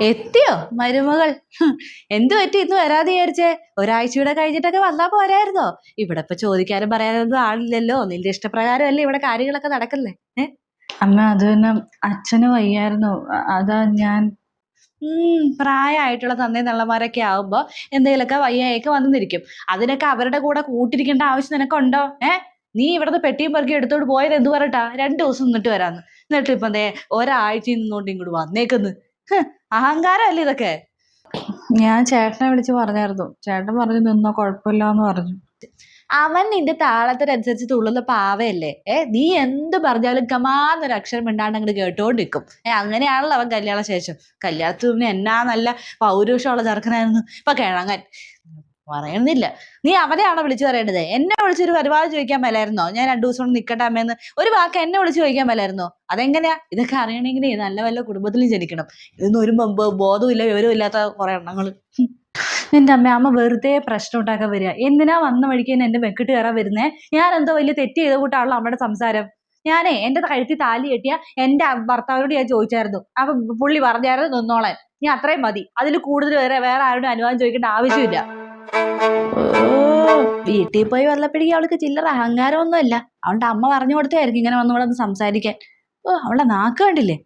എത്തിയോ? മരുമകൾ. എന്തു പറ്റി? ഇന്ന് വരാതെ വിചാരിച്ചേ. ഒരാഴ്ചയുടെ കഴിഞ്ഞിട്ടൊക്കെ വന്നാ പോരായിരുന്നോ? ഇവിടെ ഇപ്പൊ ചോദിക്കാനും പറയാനൊന്നും ആളില്ലല്ലോ. നിന്റെ ഇഷ്ടപ്രകാരമല്ലേ ഇവിടെ കാര്യങ്ങളൊക്കെ നടക്കല്ലേ ഏ? അമ്മ അത് തന്നെ അച്ഛന് വയ്യായിരുന്നു. അതാ ഞാൻ ഉം പ്രായമായിട്ടുള്ള തന്നേ നള്ളമാരൊക്കെ ആവുമ്പോ എന്തെങ്കിലുമൊക്കെ വയ്യായൊക്കെ വന്നിരിക്കും അതിനൊക്കെ അവരുടെ കൂടെ കൂട്ടിരിക്കേണ്ട ആവശ്യം നിനക്കുണ്ടോ? ഏ? നീ ഇവിടുന്ന് പെട്ടിയും പെറുക്കി എടുത്തോണ്ട് പോയത് എന്ത് പറട്ടാ രണ്ടു ദിവസം നിന്നിട്ട് വരാന്ന്. എന്നിട്ട് ഇപ്പൊ ദേ ഒരാഴ്ച നിന്നോണ്ട് ഇങ്ങോട്ട് വന്നേക്കുന്നു. അഹങ്കാരമല്ലേ ഇതൊക്കെ? ഞാൻ ചേട്ടനെ വിളിച്ച് പറഞ്ഞായിരുന്നു. ചേട്ടൻ പറഞ്ഞു നിന്നോ കുഴപ്പമില്ല എന്ന് പറഞ്ഞു. അവൻ നിന്റെ താളത്തിനനുസരിച്ച് തുള്ളുന്ന പാവയല്ലേ? ഏ നീ എന്ത് പറഞ്ഞാലും കമാന്നൊരു അക്ഷരം മിണ്ടാണ്ട് അങ്ങോട്ട് കേട്ടോണ്ടിരിക്കും. ഏ അങ്ങനെയാണല്ലോ അവൻ കല്യാണ ശേഷം കല്യാണത്തിന് മുന്നേ എന്നാ നല്ല പൗരുഷമുള്ള ചെറുക്കനായിരുന്നു. ഇപ്പൊ കിഴങ്ങൻ. പറയുന്നില്ല നീ അവരെയാണോ വിളിച്ചു പറയേണ്ടത്? എന്നെ വിളിച്ചൊരു പരിപാടി ചോദിക്കാൻ മേലായിരുന്നോ? ഞാൻ രണ്ടു ദിവസം കൊണ്ട് നിക്കട്ടെ അമ്മയെന്ന് ഒരു വാക്ക് എന്നെ വിളിച്ച് ചോദിക്കാൻ മേലായിരുന്നോ? അതെങ്ങനെയാ? ഇതൊക്കെ അറിയണമെങ്കിൽ നല്ല വല്ല കുടുംബത്തിലും ജനിക്കണം. ഇതൊന്നും ഒരു ബ- ബ- ബോധവും വിവരവും ഇല്ലാത്ത കുറെ എണ്ണങ്ങൾ നിന്റെ അമ്മ അമ്മ വെറുതെ പ്രശ്നം ഉണ്ടാക്കാൻ വരിക. എന്തിനാ വന്ന വഴിക്ക് തന്നെ എന്റെ വെക്കിട്ട് കയറാൻ വരുന്നേ? ഞാൻ എന്തോ വലിയ തെറ്റ് ചെയ്ത കൂട്ടാണല്ലോ അമ്മയുടെ സംസാരം. ഞാനേ എന്റെ കഴുത്തി താലി കെട്ടിയ എന്റെ ഭർത്താവിനോട് ഞാൻ ചോദിച്ചായിരുന്നു. അപ്പൊ പുള്ളി പറഞ്ഞായിരുന്നു നിന്നോളെ ഞാൻ അത്രയും മതി. അതിൽ കൂടുതൽ വേറെ വേറെ ആരോടും അനുവാദം ചോദിക്കേണ്ട ആവശ്യമില്ല. വീട്ടിൽ പോയി വന്നപ്പോഴേക്കും അവൾക്ക് ചില്ലറ അഹങ്കാരമൊന്നുമല്ല. അവളുടെ അമ്മ പറഞ്ഞു കൊടുത്തായിരിക്കും ഇങ്ങനെ വന്ന് ഒന്ന് സംസാരിക്കാൻ. ഓ അവളുടെ നാക്ക് കണ്ടില്ലേ?